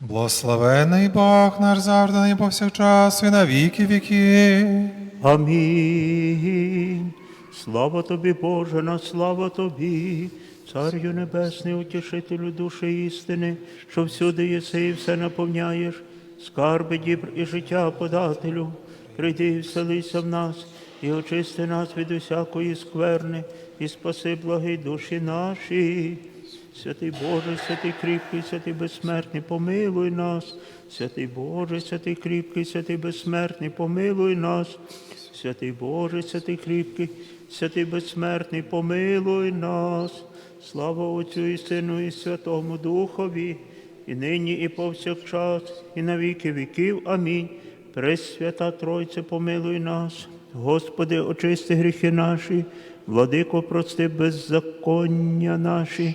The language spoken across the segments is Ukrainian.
Благословений Бог наш завжди і повсякчас і на віки віки. Амінь. Слава тобі, Боже, на слава тобі, Царю Небесний, утішителю душі істини, що всюди єси і все наповняєш, скарби дібр і життя подателю. Прийди і вселися в нас, і очисти нас від усякої скверни, і спаси благі душі наші. Святий Боже, святий кріпкий, святий безсмертний, помилуй нас. Святий Боже, святий кріпкий, святий безсмертний, помилуй нас. Святий Боже, святий кріпкий, святий безсмертний, помилуй нас. Слава Отцю і Сину, і Святому Духові, і нині, і повсякчас, і на віки віків. Амінь. Пресвята Тройце, помилуй нас. Господи, очисти гріхи наші, владико, прости беззаконня наші.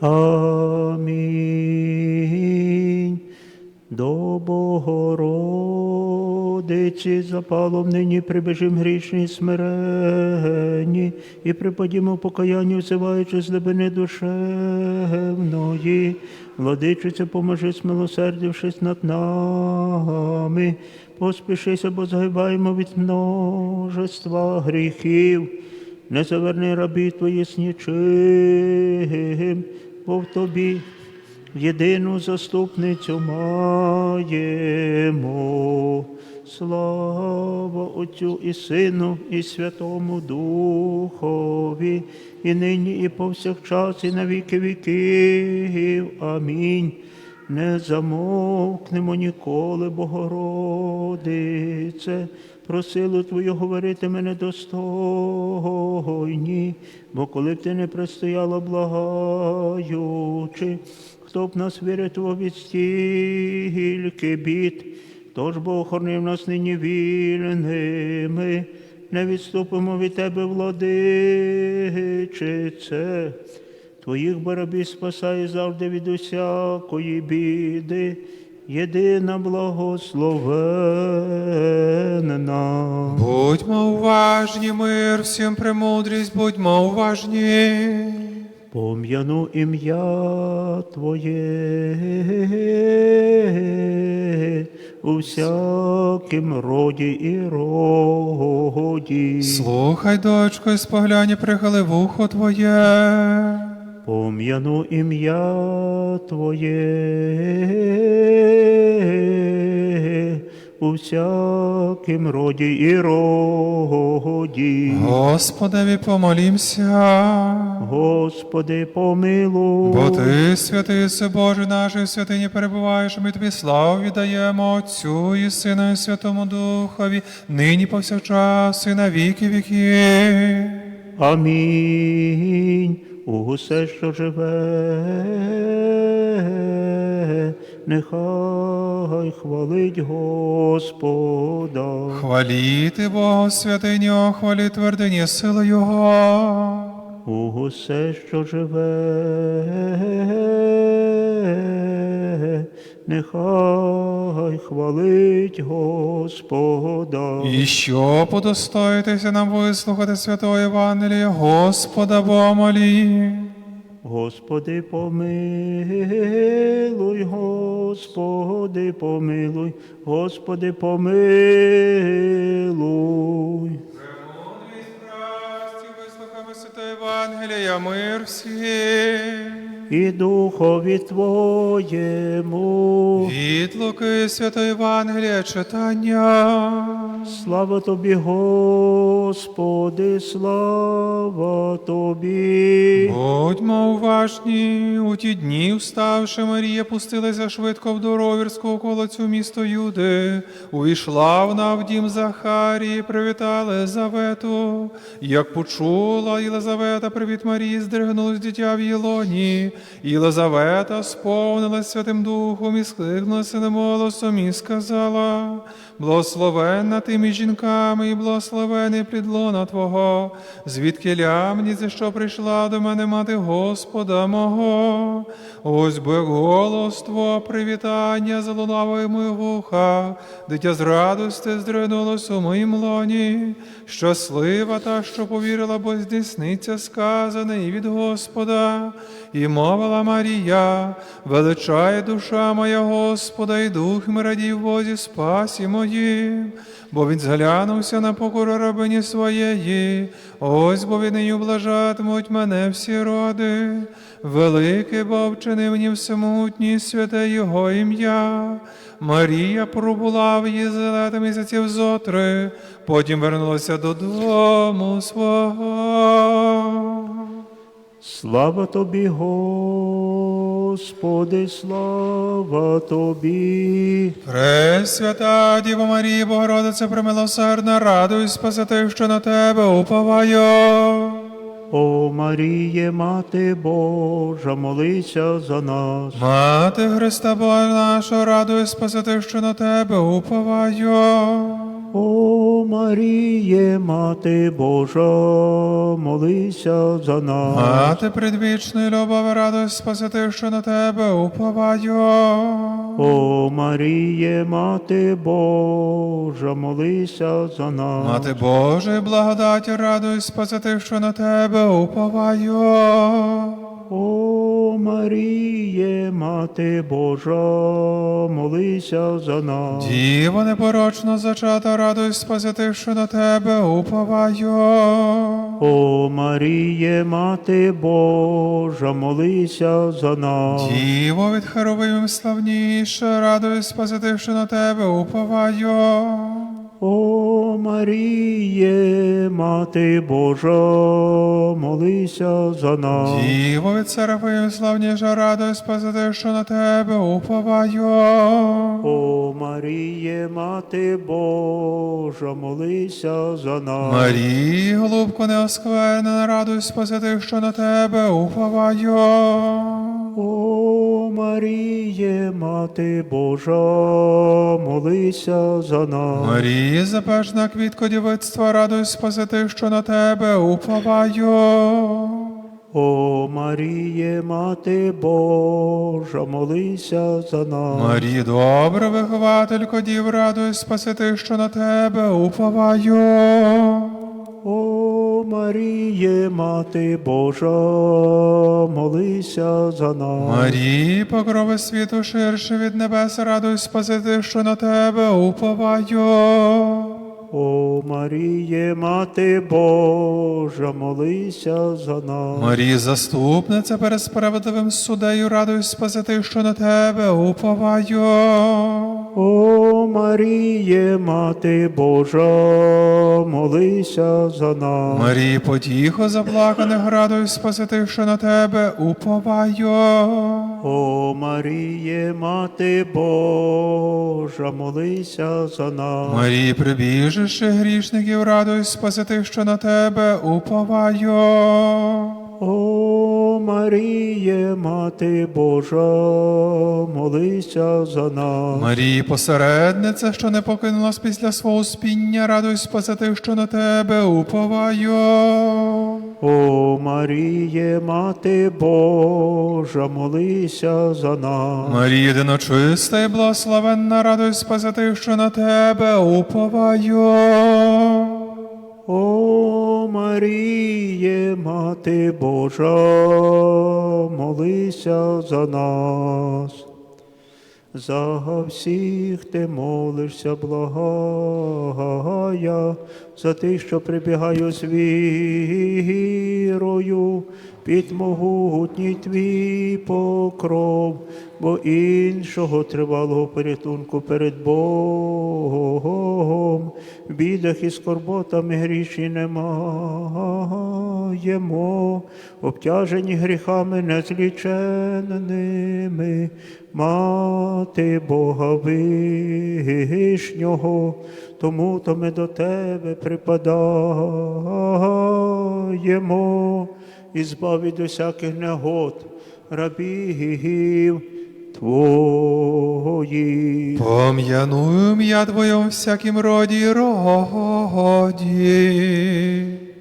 Амінь. До Богородиці запалом нині прибежим грішні смиренні і припадімо покаянню, взиваючи з глибини душевної. Владичиця, поможи, смилосердившись над нами. Поспішися, бо загибаємо від множества гріхів. Не заверни рабі твої з нічим, бо в тобі єдину заступницю маємо. Слава Отцю і Сину, і Святому Духові, і нині, і повсякчас, і на віки віків. Амінь. Не замовкнемо ніколи, Богородице, про силу Твою говорити мене достойні, бо коли б ти не пристояла благаючи, хто б нас вирятував від стільки бід, тож Бог охоронив нас нині вільними, не відступимо від Тебе, владичице. Твоїх барабів спасає завжди від усякої біди, єдина благословенна. Будьмо уважні, мир, всім премудрість, будьмо уважні. Пом'яну ім'я Твоє у всякім роді і роді. Слухай, дочко, і споглянь, прихили вухо Твоє. Пом'яну ім'я Твоє у всякім роді і роді. Господеві помолімся. Господи, помилуй. Бо ти, святий си Боже наш, і в святині перебуваєш, ми тобі славу віддаємо Отцю і Сину, і Святому Духові, нині повсякчас і на віки віки. Амінь. Усе, що живе, нехай хвалить Господа. Хваліти Бога, святиню, хвалі твердині сили Його. Усе, що живе, нехай хвалить Господа. І що подостоїтеся нам вислухати святого Євангелія, Господа Бога молі. Господи, помилуй, Господи, помилуй, Господи, помилуй. Вислухаємо святого Євангелія, мир всім. І Духові Твоєму. Від Луки Святої Євангелія читання. Слава тобі, Господи, слава тобі. Будьмо уважні, у ті дні, вставши, Марія пустилася швидко в доровірську околицю місто Юди, увійшла вона в дім Захарії, привітала Єлизавету. Як почула Єлизавета, привіт Марії, здригнулось дитя в Єлоні. Єлизавета сповнилась Святим Духом і скликнулася голосом і сказала, благословенна ти між жінками, і благословений плід Твого, звідки за що прийшла до мене мати Господа мого. Ось би голос Твого привітання залунав у моїх вуха, дитя з радости здригнулось у моїм лоні. Щаслива та, що повірила, бо здійсниться сказане і від Господа. І мовила Марія, величає душа моя Господа, і дух ми радій в Бозі спасі моїм, бо він зглянувся на покору рабині своєї, ось бо від неї облажатимуть мене всі роди. Великий бо вчинив мені всемутній святе Його ім'я. Марія пробула в Єзелета місяців зотри, потім вернулася додому свого. Слава тобі, Господи, слава тобі. Пресвята Діво Марія, Богородице, примилосердна, радуй спаси що на тебе уповаю. О Маріє, Мати Божа, молися за нас. Мати Христа Бога наша, радуй спаси що на тебе уповаю. О Маріє, Мати Божа, молися за нас. Мати предвічної любові, радуй спаси що на тебе уповаю. О Маріє, Мати Божа, молися за нас. Мати Божої благодаті, радуй спаси що на тебе уповаю. О Маріє, Мати Божа, молися за нас. Діво непорочно зачата, радуй спаси на тебе уповаю. О Маріє, Мати Божа, молися за нас. Діво від Херовим славніше, радуй спаси на тебе уповаю. О Маріє, Мати Божа, молися за нас. Діво від Серафим славніше, радуй спаси що на тебе уповаю. О Маріє, Мати Божа, молися за нас. Марії, голубко неосквернена, радуй спаси що на тебе уповаю. Маріє, Мати Божа, молися за нас. Марії, запашна квітко дівицтва, радуй спаси що на тебе уповаю. О Маріє, Мати Божа, молися за нас. Марії, добра вихователько дів, радуй спаси що на тебе уповаю. О Маріє, Мати Божа, молися за нас. Марії, покрови світу ширше від небес, радуй спаси що на тебе уповаю. О Маріє, Мати Божа, молися за нас. Марії, заступниця перед справедливим судею, радуй спаси що на тебе уповаю. О Маріє, Мати Божа, молися за нас. Марії, потіхо заплаканих, радуй спаси що на тебе уповаю. О Маріє, Мати Божа, молися за нас. Марії, прибіжище грішників, радуй спаси що на тебе уповаю. О Маріє, Мати Божа, молися за нас. Марії, посередниця, що не покинулась після свого спіння, радуй спаси що на тебе уповаю. О Маріє, Мати Божа, молися за нас. Марія, єдиночиста і благословенна, радуй спаси що на тебе уповаю. О Маріє, Мати Божа, молися за нас. За всіх ти молишся, благая, за тих, що прибігаю з вірою, під могутній твій покров, бо іншого тривалого порятунку перед Богом, бідах і скорботами гріші немаємо, обтяжені гріхами незліченними, мати Бога вишнього, тому то ми до тебе припадаємо. І збав від усяких негод рабів Твоїх. Пом'яную ім'я Твоє у всякім роді роді.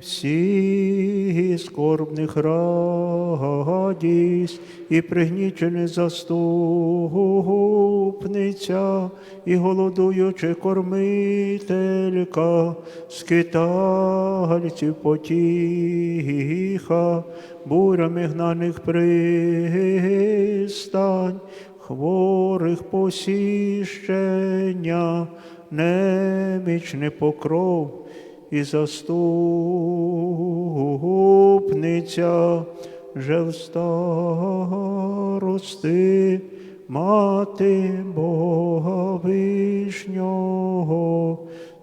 Всі скорбних радість і пригнічене заступниця, і голодуючи кормителька, скитальців потіха, бурями гнаних пристань, хворих посіщення, немічний покров і заступниця жел старости, мати Бога вишнього,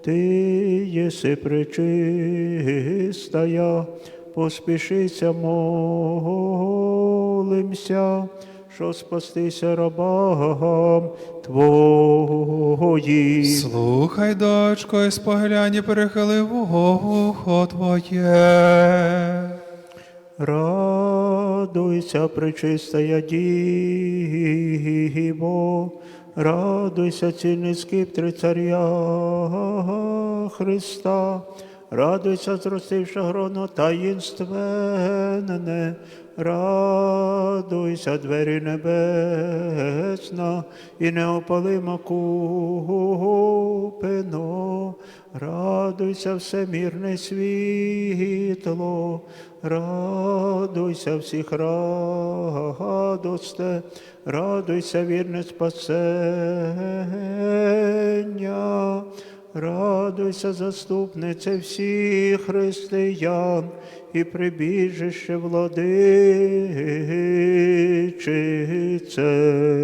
ти єси пречистая, поспішися молимся, що спастися рабам Твоїм. Слухай, дочко, і споглянь перехили вухо Твоє. Радуйся, пречистая Діво, радуйся, цільний скиптри царя Христа, радуйся, зростивши гроно таїнственне, радуйся, двері небесна, і неопалима купино, радуйся, всемірне світло, радуйся всіх радосте, радуйся, вірне спасення, радуйся, заступнице всіх християн і прибіжище владичице.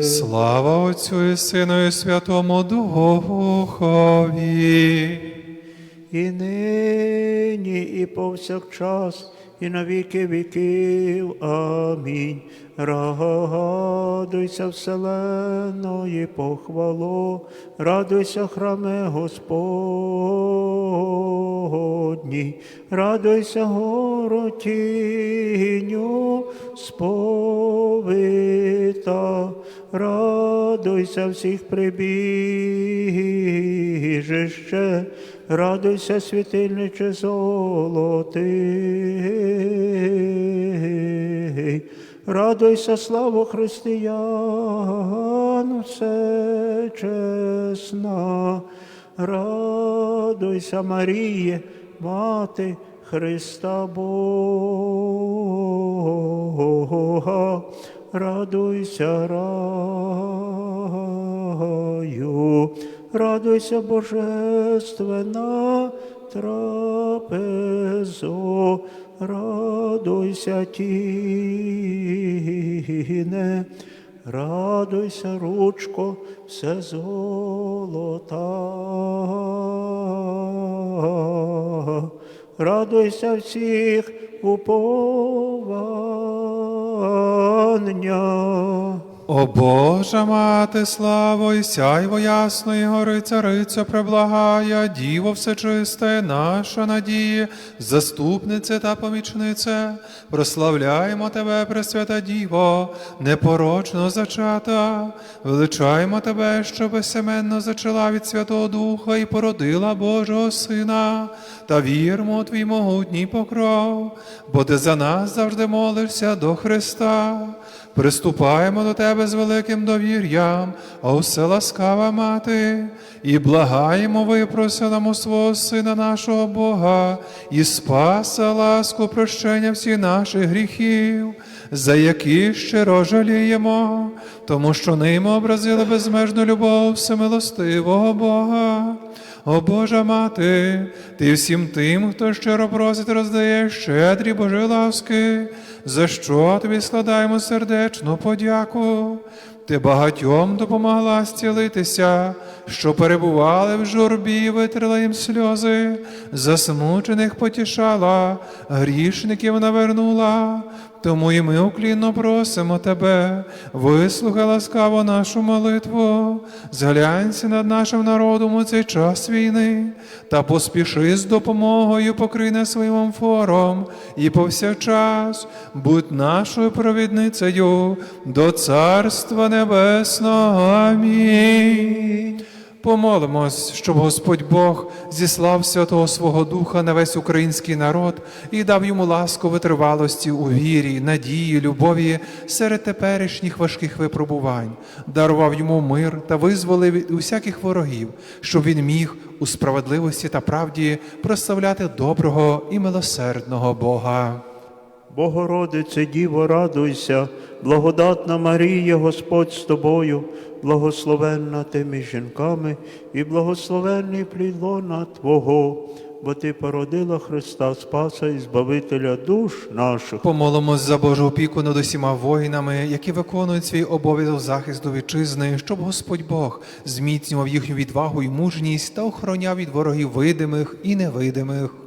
Слава Отцю і Сину і Святому Духові. і нині, і повсякчас, і на віки віків. Амінь. Радуйся, вселеної похвало, радуйся, храме Господній, радуйся, горотінню сповита, радуйся всіх прибіжище, радуйся, світильниче золотий. Радуйся, славу християн, все чесна. Радуйся, Маріє, мати Христа Бога. Радуйся, раю, радуйся, божественна трапезо, радуйся, тіне, радуйся, ручко, все золота. Радуйся всіх уповання. О Божа мати, славо і сяйво ясної гори, цариця преблагая, Діво всечисте, наша надія, заступнице та помічнице, прославляємо Тебе, Пресвята Діво, непорочно зачата, величаємо Тебе, що безсеменно зачала від Святого Духа і породила Божого Сина, та вірмо Твій могутній покров, бо Ти за нас завжди молишся до Христа. Приступаємо до Тебе з великим довір'ям, о все ласкава мати, і благаємо випросилому свого Сина нашого Бога, і спаса ласку прощення всіх наших гріхів, за які щиро жаліємо, тому що ними образили безмежну любов всемилостивого Бога. О Божа мати, ти всім тим, хто щиро просить, роздає щедрі Божі ласки, за що тобі складаємо сердечну подяку. Ти багатьом допомогла зцілитися, що перебували в журбі, і витерла їм сльози, засмучених потішала, грішників навернула. Тому і ми уклінно просимо тебе, вислухай ласкаво нашу молитву, зглянься над нашим народом у цей час війни, та поспіши з допомогою покрий нас своїм амфором і повсякчас будь нашою провідницею до Царства Небесного. Амінь. Помолимось, щоб Господь Бог зіслав Святого Свого Духа на весь український народ і дав йому ласку витривалості у вірі, надії, любові серед теперішніх важких випробувань, дарував йому мир та визволив від усяких ворогів, щоб він міг у справедливості та правді прославляти доброго і милосердного Бога. Богородице, Діво, радуйся, благодатна Марія, Господь з тобою, благословенна ти між жінками, і благословенний плід лона Твого, бо Ти породила Христа Спаса і Збавителя душ наших. Помолимось за Божу опіку над усіма воїнами, які виконують свій обов'язок захисту вітчизни, щоб Господь Бог зміцнював їхню відвагу і мужність та охороняв від ворогів видимих і невидимих.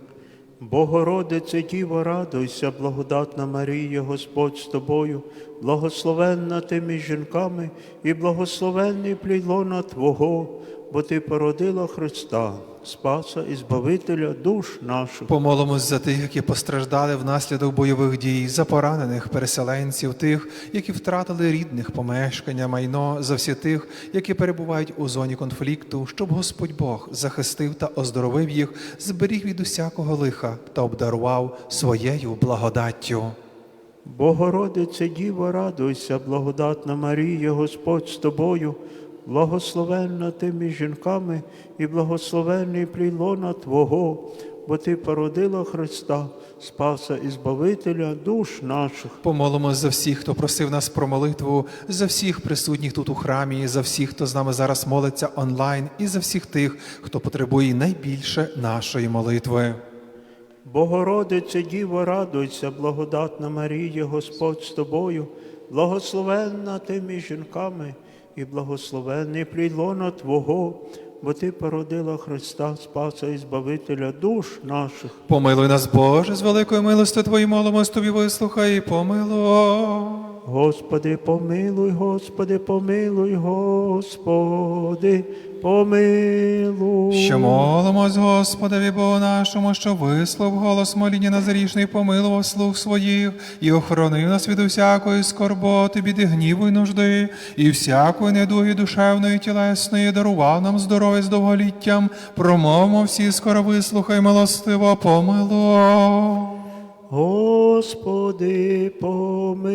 Богородице, Діво, радуйся, благодатна Марія, Господь з тобою, благословенна ти між жінками, і благословенний плід лона Твого, бо Ти породила Христа, Спаса і Збавителя душ наших. Помолимось за тих, які постраждали внаслідок бойових дій, за поранених переселенців, тих, які втратили рідних помешкання, майно, за всіх тих, які перебувають у зоні конфлікту, щоб Господь Бог захистив та оздоровив їх, зберіг від усякого лиха та обдарував своєю благодаттю. Богородице, Діво, радуйся, благодатна Марія, Господь з тобою, благословенна ти між жінками, і благословенний плід Твого, бо Ти породила Христа, Спаса і Збавителя душ наших. Помолимось за всіх, хто просив нас про молитву, за всіх присутніх тут у храмі, за всіх, хто з нами зараз молиться онлайн, і за всіх тих, хто потребує найбільше нашої молитви. Богородице, Діво, радуйся, благодатна Марія, Господь з тобою, благословенна ти між жінками, і благословенний плід Твого, бо Ти породила Христа, Спаса і Збавителя душ наших. Помилуй нас, Боже, з великою милости Твої молимось Тобі, вислухай і помилуй. Господи, помилуй, Господи, помилуй, Господи, помилуй. Що молимось, Господеві Богу нашому, що вислов голос моління назарішний, помилував слух своїх і охоронив нас від усякої скорботи, біди, гніву й нужди, і всякої недуги душевної, і тілесної, дарував нам здоров'я з довголіттям, промовмо всі скоро вислухай, милостиво, помилуй. Господи, помилуй,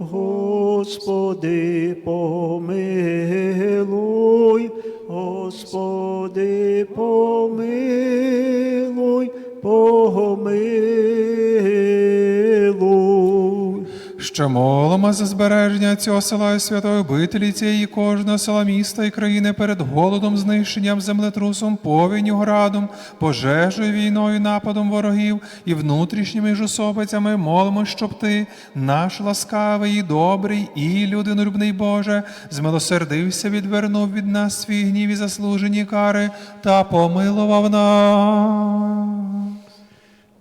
Господи, помилуй, Господи, помилуй, помилуй. Що молимо за збереження цього села і святої обителі цієї кожного села міста і країни перед голодом, знищенням, землетрусом, повінню, градом, пожежею, війною, нападом ворогів і внутрішніми міжособицями молимо, щоб ти, наш ласкавий, і добрий і людинолюбний Боже, змилосердився, відвернув від нас свій гнів і заслужені кари та помилував нас.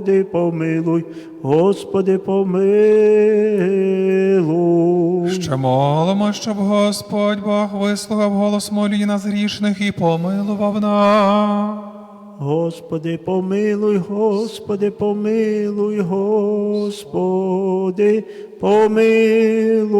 Господи, помилуй, Господи, помилуй. Ще молимо, щоб Господь Бог вислухав голос молінь нас грішних і помилував нас. Господи, помилуй, Господи, помилуй, Господи, помилуй.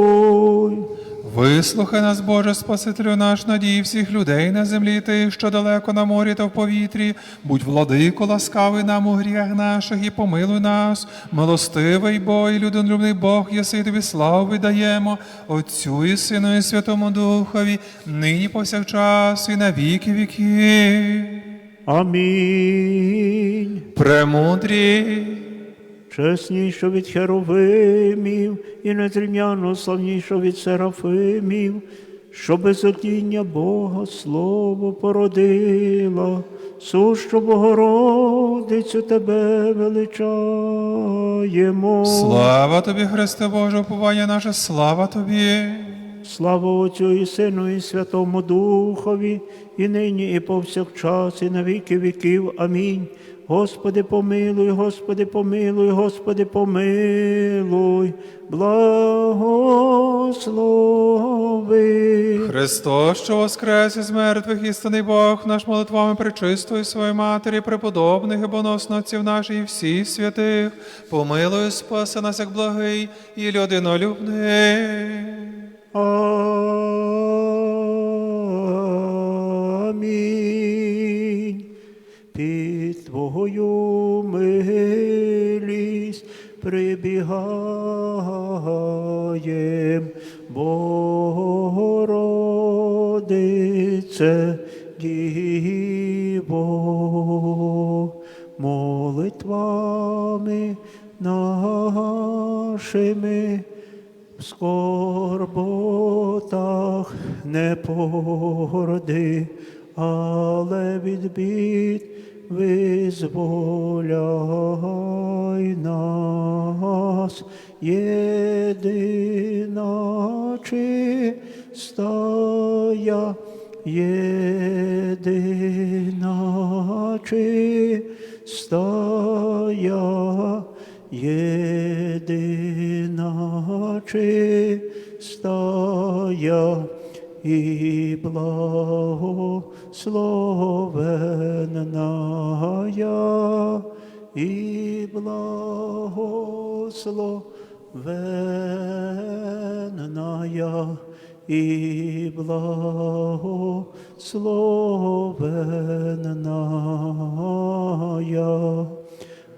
Вислухай нас, Боже, Спасителю наш, надій всіх людей на землі, ти, що далеко на морі та в повітрі. Будь владико, ласкавий нам у гріях наших і помилуй нас, милостивий Бог і людинолюбний Бог, єси тобі славу віддаємо, Отцю і Сину і Святому Духові, нині повсякчас і на віки віки. Амінь. Премудрі. Чесніше від херовимів і незрівняно славніше від серафимів, що без одіння Бога Слово породила, сущу Богородицю тебе величаємо. Слава тобі, Христе Боже, уповання наше, слава тобі. Слава Отцю і Сину, і Святому Духові, і нині, і повсякчас, і на віки віків. Амінь. Господи, помилуй, Господи, помилуй, Господи, помилуй, благослови. Христос, що воскрес із мертвих, істинний Бог, наш молитвами пречистої своєї матері, преподобних і боносних отців наших і всіх святих, помилуй, спаси нас, як благий і людинолюбний. Амінь. Твою милість прибігаєм, Богородице, Діво, молитвами нашими в скорботах не породи, але від бід визволяй нас, єдина чистая, єдина чистая, єдина чистая і благословенная, и благословенная, и благословенная.